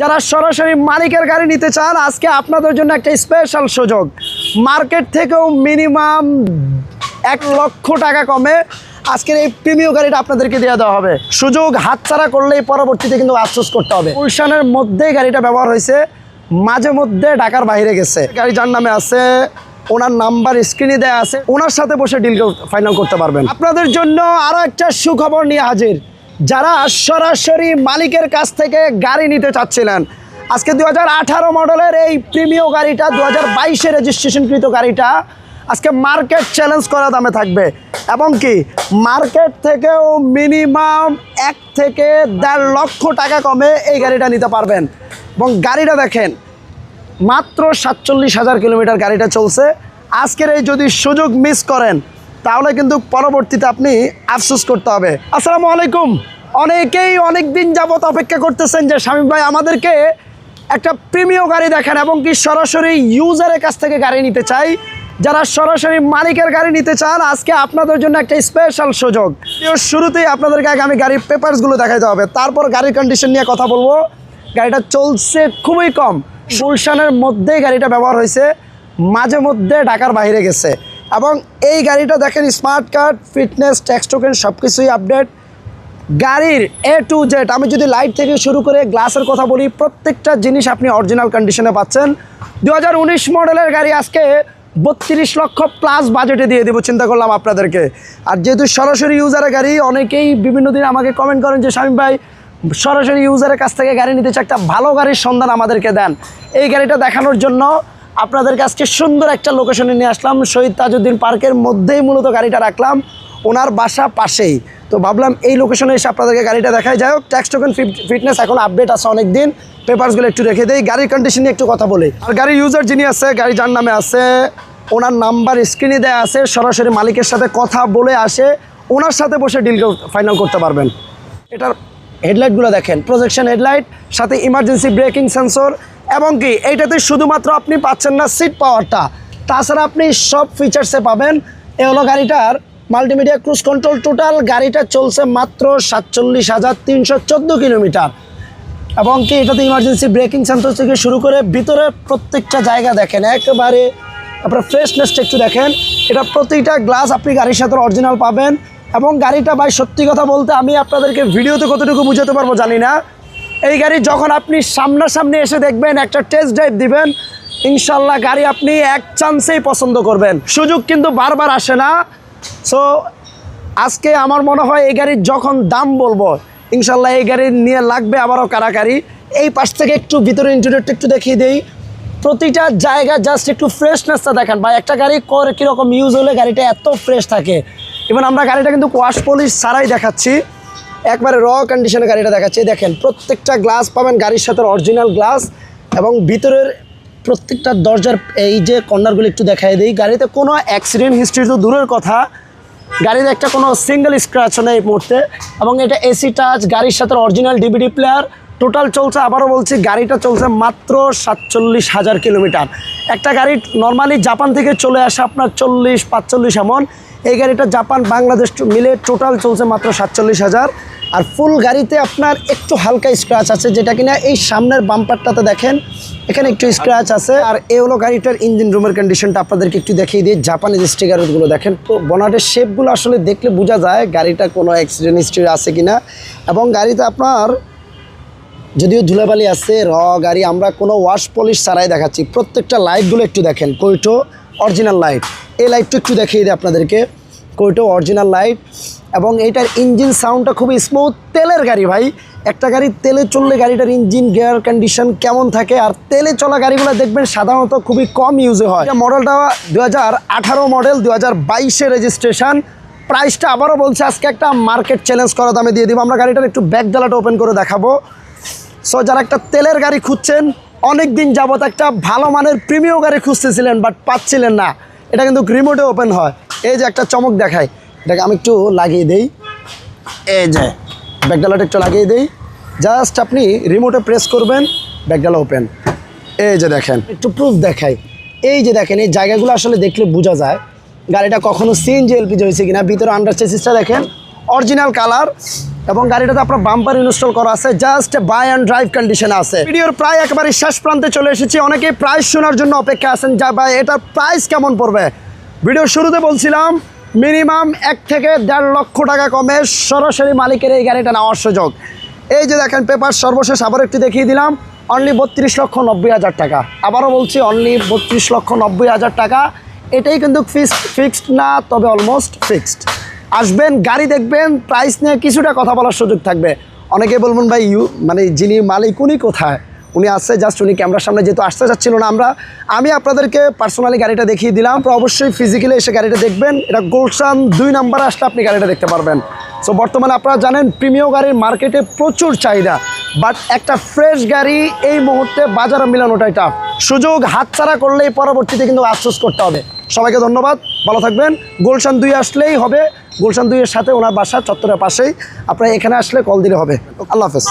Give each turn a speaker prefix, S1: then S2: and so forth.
S1: যারা সরাসরি মালিকের গাড়ি নিতে চান, আজকে আপনাদের জন্য একটা স্পেশাল সুযোগ। মার্কেট থেকেও মিনিমাম এক লক্ষ টাকা কমে আজকের এই প্রিমিয় গাড়িটা আপনাদেরকে দিয়ে দেওয়া হবে। সুযোগ হাতছাড়া করলেই পরবর্তীতে কিন্তু আফসোস করতে হবে। গুলশানের মধ্যেই গাড়িটা ব্যবহার হয়েছে, মাঝে মধ্যে ঢাকার বাইরে গেছে। গাড়ি যার নামে আছে, ওনার নাম্বার স্ক্রিনে দেওয়া আছে, ওনার সাথে বসে ডিল ফাইনাল করতে পারবেন। আপনাদের জন্য আরও একটা সুখবর নিয়ে হাজির। যারা সরাসরি মালিকের কাছ থেকে গাড়ি নিতে চাচ্ছিলেন, আজকে দু হাজার আঠারো মডেলের এই প্রিমিয় গাড়িটা দু হাজার বাইশে রেজিস্ট্রেশনকৃত গাড়িটা আজকে মার্কেট চ্যালেঞ্জ করা দামে থাকবে। এবং কি মার্কেট থেকেও মিনিমাম এক থেকে দেড় লক্ষ টাকা কমে এই গাড়িটা নিতে পারবেন। এবং গাড়িটা দেখেন, মাত্র সাতচল্লিশ হাজার কিলোমিটার গাড়িটা চলছে। আজকের এই যদি সুযোগ মিস করেন তাহলে কিন্তু পরবর্তীতে আপনি আফসোস করতে হবে। আসসালামু আলাইকুম। অনেকেই অনেক দিন যাবত অপেক্ষা করতেছেন যে স্বামী ভাই আমাদেরকে একটা প্রিমিয় গাড়ি দেখেন এবং কি সরাসরি ইউজারের কাছ থেকে গাড়ি নিতে চাই। যারা সরাসরি মালিকের গাড়ি নিতে চান, আজকে আপনাদের জন্য একটা স্পেশাল সুযোগ। শুরুতেই আপনাদেরকে আগে আমি গাড়ির পেপারসগুলো দেখাইতে হবে। তারপর গাড়ির কন্ডিশন নিয়ে কথা বলব। গাড়িটা চলছে খুবই কম। গুলশানের মধ্যেই গাড়িটা ব্যবহার হয়েছে। মাঝে মধ্যে ঢাকার বাইরে গেছে। এবং এই গাড়িটা দেখেন smart card fitness tax token সব কিছুই আপডেট গাড়ির এ টু জেড আমি যদি লাইট থেকে শুরু করে গ্লাসের কথা বলি, প্রত্যেকটা জিনিস আপনি অরিজিনাল কন্ডিশনে পাচ্ছেন। দু হাজার উনিশ মডেলের গাড়ি আজকে বত্রিশ লক্ষ প্লাস বাজেটে দিয়ে দেবো, চিন্তা করলাম আপনাদেরকে। আর যেহেতু সরাসরি ইউজারের গাড়ি, অনেকেই বিভিন্ন দিন আমাকে কমেন্ট করেন যে স্বামী ভাই, সরাসরি ইউজারের কাছ থেকে গাড়ি নিতে চাই, একটা ভালো গাড়ির সন্ধান আমাদেরকে দেন। এই গাড়িটা দেখানোর জন্য আপনাদের কাছকে সুন্দর একটা লোকেশনে নিয়ে আসলাম। শহীদ তাজউদ্দিন পার্কের মধ্যেই মূলত গাড়িটা রাখলাম। ওনার বাসা পাশেই। তো ভাবলাম এই লোকেশনে এসে আপনাদেরকে গাড়িটা দেখাই। যাই হোক ট্যাক্স টোকেন ফিটনেস এখন আপডেট আছে অনেক দিন পেপারসগুলো একটু রেখে দেই। গাড়ির কন্ডিশন নিয়ে একটু কথা বলি। আর গাড়ির ইউজার যিনি আছে, গাড়ি যার নামে আছে, ওনার নাম্বার স্ক্রিনে দেওয়া আছে। সরাসরি মালিকের সাথে কথা বলে আসে। ওনার সাথে বসে ডিল ফাইনাল করতে পারবেন। এটার হেডলাইটগুলো দেখেন প্রজেকশন হেডলাইট সাথে ইমার্জেন্সি ব্রেকিং সেন্সর এবং কি, এইটাতে শুধুমাত্র আপনি পাচ্ছেন না সিট পাওয়ারটা তাছাড়া আপনি সব ফিচার্সে পাবেন। এ হলো গাড়িটার মাল্টিমিডিয়া ক্রুজ কন্ট্রোল টোটাল গাড়িটা চলছে মাত্র সাতচল্লিশ হাজার তিনশো চোদ্দ কিলোমিটার। এবং কি, এটাতে ইমার্জেন্সি ব্রেকিং সেন্সর থেকে শুরু করে ভিতরে প্রত্যেকটা জায়গা দেখেন, একেবারে আপনার ফ্রেশনেসটা একটু দেখেন। এটা প্রতিটা গ্লাস আপনি গাড়ির সাথে অরিজিনাল পাবেন। এবং গাড়িটা ভাই সত্যি কথা বলতে আমি আপনাদেরকে ভিডিওতে কতটুকু বুঝাতে পারব জানি না। এই গাড়ি যখন আপনি সামনাসামনি এসে দেখবেন, একটা টেস্ট ড্রাইভ দিবেন, ইনশাল্লাহ গাড়ি আপনি এক চান্সেই পছন্দ করবেন। সুযোগ কিন্তু বারবার আসে না। সো আজকে আমার মনে হয় এই গাড়ির যখন দাম বলব, ইনশাল্লাহ এই গাড়ি নিয়ে লাগবে আবারও কারাকারি। এই পাশ থেকে একটু ভিতরে ইন্টেরিয়রটা একটু দেখিয়ে দেই। প্রতিটা জায়গা জাস্ট একটু ফ্রেশনেসটা দেখেন। ভাই, একটা গাড়ি কর কীরকম ইউজ হলে গাড়িটা এত ফ্রেশ থাকে। এবং আমরা গাড়িটা কিন্তু ওয়াশ পলিশ ছাড়াই দেখাচ্ছি। একবারে র কন্ডিশনে গাড়িটা দেখাচ্ছি। দেখেন, প্রত্যেকটা গ্লাস পাবেন গাড়ির সাথে অরিজিনাল গ্লাস এবং ভিতরের প্রত্যেকটা দরজার এই যে কর্নারগুলো একটু দেখাই দিই। গাড়িতে কোনো অ্যাক্সিডেন্ট হিস্ট্রি তো দূরের কথা। গাড়িতে একটা কোনো সিঙ্গেল স্ক্র্যাচ নেই মুহূর্তে এবং এটা এসি টাচ গাড়ির সাথে অরিজিনাল ডিভিডি প্লেয়ার টোটাল চলছে, আবারও বলছি, গাড়িটা চলছে মাত্র সাতচল্লিশ হাজার কিলোমিটার। একটা গাড়ি নর্মালি জাপান থেকে চলে আসে আপনার চল্লিশ, পাঁচচল্লিশ এমন। এই গাড়িটা জাপান, বাংলাদেশ মিলে টোটাল চলছে মাত্র সাতচল্লিশ হাজার। আর ফুল গাড়িতে আপনার একটু হালকা স্ক্র্যাচ আছে, যেটা কিনা এই সামনের বাম্পারটাতে দেখেন, এখানে একটু স্ক্র্যাচ আছে। আর এ হলো গাড়িটার ইঞ্জিন রুমের কন্ডিশনটা আপনাদেরকে একটু দেখিয়ে দিয়ে জাপানিজ স্টিকারগুলো দেখেন। তো বনাটের শেপগুলো আসলে দেখলে বোঝা যায় গাড়িটা কোনো অ্যাক্সিডেন্ট হিস্ট্রি আছে কিনা। এবং গাড়িতে আপনার যদিও ধুলাবালি আছে, র গাড়ি, আমরা কোনো ওয়াশ পলিশ ছাড়াই দেখাচ্ছি। প্রত্যেকটা লাইটগুলো একটু দেখেন কৈটো অরিজিনাল লাইট এই লাইটটা একটু দেখিয়ে দিই আপনাদেরকে। কৈটো অরিজিনাল লাইট এবং এইটার ইঞ্জিন সাউন্ডটা খুবই স্মুথ তেলের গাড়ি ভাই। একটা গাড়ি তেলে চললে গাড়িটার ইঞ্জিন গিয়ার কন্ডিশন কেমন থাকে আর তেলে চলা গাড়িগুলো দেখবেন সাধারণত খুবই কম ইউজে হয়। মডেলটা দু মডেল দু হাজার রেজিস্ট্রেশন প্রাইসটা আবারও বলছে, আজকে একটা মার্কেট চ্যালেঞ্জ করা দামে দিয়ে দিব। আমরা গাড়িটার একটু ব্যাক ডালাটা ওপেন করে দেখাবো। সো যারা একটা তেলের গাড়ি খুঁজছেন অনেক দিন যাবত একটা ভালো মানের প্রিমিয় গাড়ি খুঁজতেছিলেন বাট পাচ্ছিলেন না। এটা কিন্তু রিমোটে ওপেন হয়। এই যে একটা চমক দেখায়। এটাকে আমি একটু লাগিয়ে দেই। এই যে ব্যাকডালাটা একটু লাগিয়ে দেই। জাস্ট আপনি রিমোটে প্রেস করবেন ব্যাকডালা ওপেন এই যে দেখেন, একটু প্রুফ দেখাই। এই যে দেখেন, এই জায়গাগুলো আসলে দেখলে বোঝা যায়। গাড়িটা কখনো সিএনজি এলপিজি হয়েছে কিনা, ভিতরে আন্ডার চেসিসটা দেখেন। অরিজিনাল কালার এবং গাড়িটাতে আপনার বাম্পার ইনস্টল করা আছে জাস্ট বাই অ্যান্ড ড্রাইভ কন্ডিশনে আছে। ভিডিওর প্রায় একেবারে শেষ প্রান্তে চলে এসেছি। অনেকেই প্রাইস শোনার জন্য অপেক্ষা আছেন, যা ভাই, এটার প্রাইস কেমন পড়বে? ভিডিওর শুরুতে বলছিলাম মিনিমাম এক থেকে দেড় লক্ষ টাকা কমে সরাসরি মালিকের এই গাড়িটা নেওয়ার সুযোগ। এই যে দেখেন পেপার সর্বশেষ আবার একটু দেখিয়ে দিলাম অনলি বত্রিশ লক্ষ নব্বই হাজার টাকা। আবারও বলছি অনলি বত্রিশ লক্ষ নব্বই হাজার টাকা। এটাই কিন্তু ফিক্সড ফিক্সড না, তবে অলমোস্ট ফিক্সড আসবেন, গাড়ি দেখবেন প্রাইস নিয়ে কিছুটা কথা বলার সুযোগ থাকবে। অনেকে বলবেন, ভাই, ইউ মানে যিনি মালিক, উনি কোথায়? উনি আসছে জাস্ট উনি ক্যামেরার সামনে যেহেতু আসতে যাচ্ছিল না আমরা, আমি আপনাদেরকে পার্সোনালি গাড়িটা দেখিয়ে দিলাম। আপনারা অবশ্যই ফিজিক্যালি এসে গাড়িটা দেখবেন। এটা গোলশান দুই নাম্বারে আসলে আপনি গাড়িটা দেখতে পারবেন। সো বর্তমানে আপনারা জানেন প্রিমিয় গাড়ির মার্কেটে প্রচুর চাহিদা। বাট একটা ফ্রেশ গাড়ি এই মুহূর্তে বাজারে মিলানোটাই টাফ সুযোগ হাতছাড়া করলেই পরবর্তীতে কিন্তু আফসোস করতে হবে। সবাইকে ধন্যবাদ, ভালো থাকবেন। গোলশান দুই আসলেই হবে। গোলশান দুইয়ের সাথে ওনার বাসা চত্বরের পাশেই। আপনার এখানে আসলে কল দিলে হবে। আল্লাহ হাফেজ।